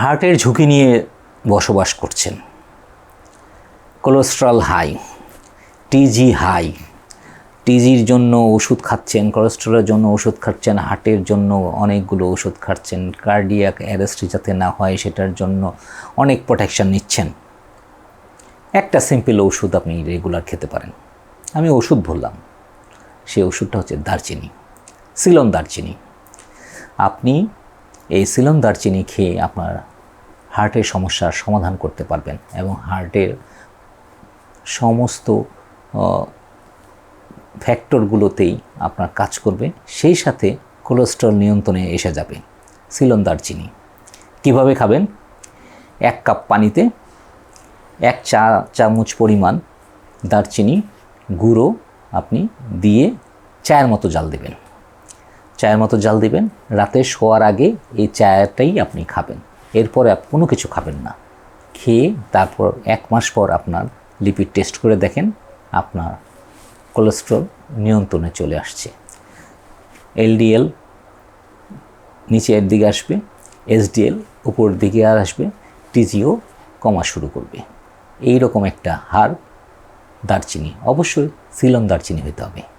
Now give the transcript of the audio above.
হার্টের ঝুঁকি নিয়ে বসবাস করছেন। কোলেস্ট্রল হাই, টিজি হাই, টিজির জন্য ওষুধ খাচ্ছেন, কোলেস্ট্রলের জন্য ওষুধ খাচ্ছেন, হার্টের জন্য অনেকগুলো ওষুধ খাচ্ছেন, কার্ডিয়াক অ্যারেস্ট যাতে না হয় সেটার জন্য অনেক প্রোটেকশান নিচ্ছেন। একটা সিম্পল ওষুধ আপনি রেগুলার খেতে পারেন। আমি ওষুধ বললাম সেই ওষুধটা হচ্ছে দারচিনি, সিলন দারচিনি। আপনি এই সিলন দারচিনি খেয়ে আপনার হার্টের সমস্যার সমাধান করতে পারবেন এবং হার্টের সমস্ত ফ্যাক্টরগুলোতেই আপনার কাজ করবে। সেই সাথে কোলেস্ট্রল নিয়ন্ত্রণে এসে যাবে সিলন দারচিনি। কীভাবে খাবেন? এক কাপ পানিতে এক চা, চামচ পরিমাণ দারচিনি গুঁড়ো আপনি দিয়ে চায়ের মতো জাল দেবেন। চায়ের মতো জাল দিবেন। রাতে শোয়ার আগে এই চাটাই আপনি খাবেন। এরপরে আপ- কোনো কিছু খাবেন না। খেয়ে তারপর এক মাস পর আপনার লিপিড টেস্ট করে দেখেন, আপনার কোলেস্ট্রল নিয়ন্ত্রণে চলে আসছে। এলডিএল নিচের দিকে আসবে, এসডিএল উপর দিকে আর আসবে, টিজিও কমা শুরু করবে। এই রকম একটা হার দারচিনি, অবশ্যই সিলন দারচিনি হতে হবে।